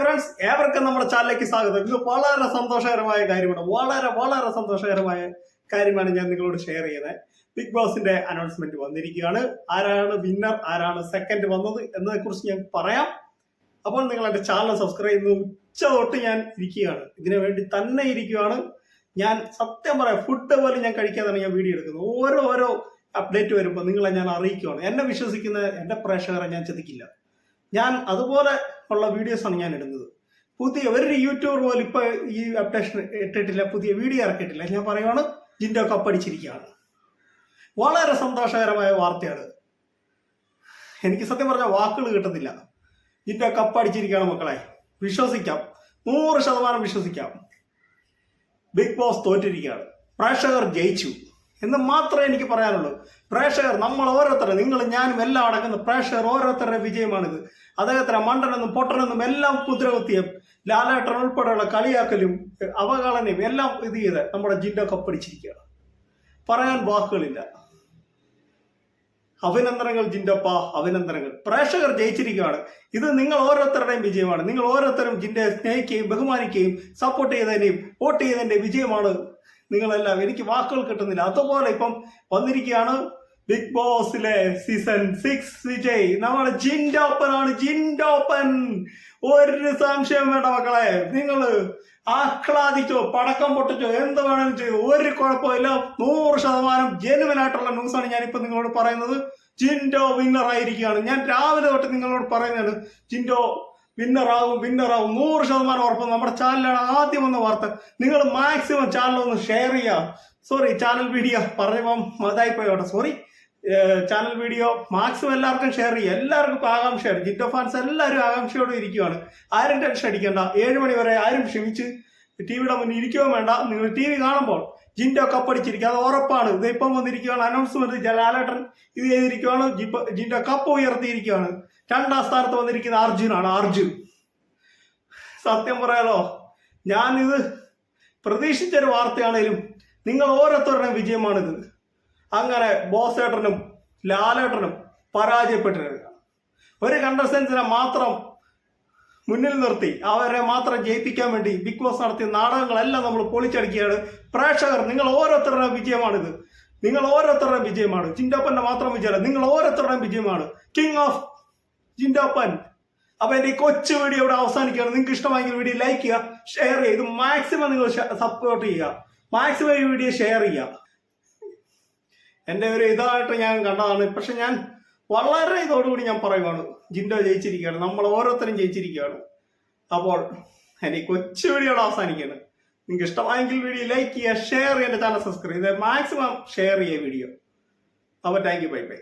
Friends ഏവർക്കും നമ്മുടെ ചാനലിലേക്ക് സ്വാഗതം. ഇത് വളരെ സന്തോഷകരമായ കാര്യമാണ് വളരെ വളരെ സന്തോഷകരമായ കാര്യമാണ് ഞാൻ നിങ്ങളോട് ഷെയർ ചെയ്യുന്നത്. ബിഗ് ബോസിന്റെ അനൗൺസ്മെന്റ് വന്നിരിക്കുകയാണ്. ആരാണ് വിന്നർ ആരാണ് സെക്കൻഡ് വന്നത് എന്നതിനെ കുറിച്ച് ഞാൻ പറയാം. അപ്പോൾ നിങ്ങൾ എന്റെ ചാനൽ സബ്സ്ക്രൈബ് ചെയ്യുന്നു ഉച്ച തൊട്ട് ഞാൻ ഇരിക്കുകയാണ്. ഇതിനു വേണ്ടി തന്നെ ഇരിക്കുകയാണ്. ഞാൻ സത്യം പറയാം ഫുഡ് പോലും ഞാൻ കഴിക്കാതാണ് ഞാൻ വീഡിയോ എടുക്കുന്നത് ഓരോ ഓരോ അപ്ഡേറ്റ് വരുമ്പോൾ നിങ്ങളെ ഞാൻ അറിയിക്കുകയാണ്. എന്നെ വിശ്വസിക്കുന്ന എന്റെ പ്രേക്ഷകരെ ഞാൻ ചതിക്കില്ല. ഞാൻ അതുപോലെ ഉള്ള വീഡിയോസാണ് ഞാൻ ഇടുന്നത്. പുതിയ ഒരു യൂട്യൂബർ പോലും ഇപ്പൊ ഈ അപ്ഡേഷൻ ഇട്ടിട്ടില്ല പുതിയ വീഡിയോ ഇറക്കിയിട്ടില്ല. ഞാൻ പറയുവാണ് ജിൻഡോ കപ്പടിച്ചിരിക്കുകയാണ് വളരെ സന്തോഷകരമായ വാർത്തയാണ്. എനിക്ക് സത്യം പറഞ്ഞാൽ വാക്കുകൾ കിട്ടുന്നില്ല ജിൻഡോ കപ്പടിച്ചിരിക്കുകയാണ് മക്കളെ. വിശ്വസിക്കാം. നൂറ് ശതമാനം വിശ്വസിക്കാം. ബിഗ് ബോസ് തോറ്റിരിക്കുകയാണ്. പ്രേക്ഷകർ ജയിച്ചു. എന്ന് മാത്രമേ എനിക്ക് പറയാനുള്ളൂ. പ്രേക്ഷകർ നമ്മൾ ഓരോരുത്തരും നിങ്ങൾ ഞാനും എല്ലാം അടക്കുന്ന പ്രേക്ഷകർ ഓരോരുത്തരുടെ വിജയമാണിത്. അദ്ദേഹത്തിന് മണ്ടനെന്നും പൊട്ടനെന്നും എല്ലാം കുതിരകുത്തിയും ലാലേട്ടൻ ഉൾപ്പെടെയുള്ള കളിയാക്കലും അവഗണനയും എല്ലാം ഇത് ചെയ്ത് നമ്മുടെ ജില്ല കപ്പടിച്ചിരിക്കുകയാണ് പറയാൻ വാക്കുകളില്ല. അഭിനന്ദനങ്ങൾ ജിൻഡപ്പ അഭിനന്ദനങ്ങൾ. പ്രേക്ഷകർ ജയിച്ചിരിക്കുകയാണ്. ഇത് നിങ്ങൾ ഓരോരുത്തരുടെയും വിജയമാണ്. നിങ്ങൾ ഓരോരുത്തരും ജിൻഡയെ സ്നേഹിക്കുകയും ബഹുമാനിക്കുകയും സപ്പോർട്ട് ചെയ്തതിന്റെയും വോട്ട് ചെയ്തതിന്റെയും വിജയമാണ് നിങ്ങളെല്ലാം എനിക്ക് വാക്കുകൾ കിട്ടുന്നില്ല. അതുപോലെ ഇപ്പം വന്നിരിക്കുകയാണ് ബിഗ് ബോസിലെ സീസൺ സിക്സ് വിജയ്. നമ്മുടെ ജിൻഡോപ്പൻ ആണ് ജിൻഡോപ്പൻ ഒരു സംശയം വേണ്ട മക്കളെ. നിങ്ങൾ ആഹ്ലാദിച്ചോ പടക്കം പൊട്ടിച്ചോ എന്ത് വേണമെങ്കിലും ചെയ്തു ഒരു കുഴപ്പമില്ല. നൂറ് ശതമാനം ജെനുവൻ ആയിട്ടുള്ള ന്യൂസാണ് ഞാനിപ്പോ നിങ്ങളോട് പറയുന്നത്. ജിൻഡോ വിന്നർ ആയിരിക്കുകയാണ്. ഞാൻ രാവിലെ തൊട്ട് നിങ്ങളോട് പറയുന്നതാണ്. ജിൻഡോ വിന്നറാവും വിന്നറാവും. നൂറ് ശതമാനം ഉറപ്പ്. നമ്മുടെ ചാനലാണ് ആദ്യം വന്ന വാർത്ത. നിങ്ങൾ മാക്സിമം ചാനൽ ഒന്ന് ഷെയർ ചെയ്യുക. സോറി ചാനൽ വീഡിയോ പറഞ്ഞപ്പം അതായി പോയോട്ടെ സോറി ചാനൽ വീഡിയോ മാക്സിമം എല്ലാവർക്കും ഷെയർ ചെയ്യുക. എല്ലാവർക്കും ആകാംക്ഷയാണ്. ജിറ്റോ ഫാൻസ് എല്ലാവരും ആകാംക്ഷയോടെ ഇരിക്കുകയാണ് ആരും ടെൻഷൻ അടിക്കേണ്ട. ഏഴ് മണി വരെ ആരും ക്ഷമിച്ച് ടി വിയുടെ മുന്നിൽ ഇരിക്കുകയോ വേണ്ട. നിങ്ങൾ ടി വി കാണുമ്പോൾ ജിൻഡോ കപ്പടിച്ചിരിക്കുക അത് ഉറപ്പാണ്. ഇത് വന്നിരിക്കുകയാണ്. അനൗൺസ്മെന്റ് ജലാലേട്ടൻ ഇത് ചെയ്തിരിക്കുകയാണ്. ജിൻഡോ കപ്പ് ഉയർത്തിയിരിക്കുകയാണ്. രണ്ടാം സ്ഥാനത്ത് വന്നിരിക്കുന്ന അർജുനാണ് അർജുൻ. സത്യം പറയാലോ ഞാനിത് പ്രതീക്ഷിച്ചൊരു വാർത്തയാണേലും നിങ്ങൾ ഓരോരുത്തരുടെയും വിജയമാണിത്. അങ്ങനെ ബോസേട്ടനും ലാലേട്ടനും പരാജയപ്പെട്ടിരിക്കുക ഒരു കണ്ടസ്റ്റൻസിനെ മാത്രം മുന്നിൽ നിർത്തി അവരെ മാത്രം ജയിപ്പിക്കാൻ വേണ്ടി ബിഗ് ബോസ് നടത്തിയ നാടകങ്ങളെല്ലാം നമ്മൾ പൊളിച്ചടിക്കുകയാണ് പ്രേക്ഷകർ നിങ്ങൾ ഓരോരുത്തരുടെയും വിജയമാണിത്. നിങ്ങൾ ഓരോരുത്തരുടെയും വിജയമാണ്. ചിൻഡോപ്പന്റെ മാത്രം വിജയമല്ല നിങ്ങൾ ഓരോരുത്തരുടെയും വിജയമാണ്. കിങ് ഓഫ് ജിൻഡോപ്പൻ. അപ്പൊ എന്റെ കൊച്ചു വീഡിയോ ഇവിടെ അവസാനിക്കുകയാണ്. നിങ്ങൾക്ക് ഇഷ്ടമായെങ്കിൽ വീഡിയോ ലൈക്ക് ചെയ്യുക ഷെയർ ചെയ്യുക ഇത് മാക്സിമം നിങ്ങൾ സപ്പോർട്ട് ചെയ്യുക. മാക്സിമം ഈ വീഡിയോ ഷെയർ ചെയ്യുക. എന്റെ ഒരു ഇതായിട്ട് ഞാൻ കണ്ടതാണ്. പക്ഷെ ഞാൻ വളരെ ഇതോടുകൂടി ഞാൻ പറയുവാണ്. ജിൻഡോ ജയിച്ചിരിക്കുകയാണ്. നമ്മൾ ഓരോരുത്തരും ജയിച്ചിരിക്കുകയാണ്. അപ്പോൾ എന്റെ ഈ കൊച്ചു വീഡിയോയുടെ അവസാനിക്കുകയാണ്. നിങ്ങൾക്ക് ഇഷ്ടമായെങ്കിൽ വീഡിയോ ലൈക്ക് ചെയ്യുക ഷെയർ ചെയ്യുക എന്റെ ചാനൽ സബ്സ്ക്രൈബ് ചെയ്ത് മാക്സിമം ഷെയർ ചെയ്യുക വീഡിയോ. അപ്പോൾ താങ്ക് യു ബൈ ബൈ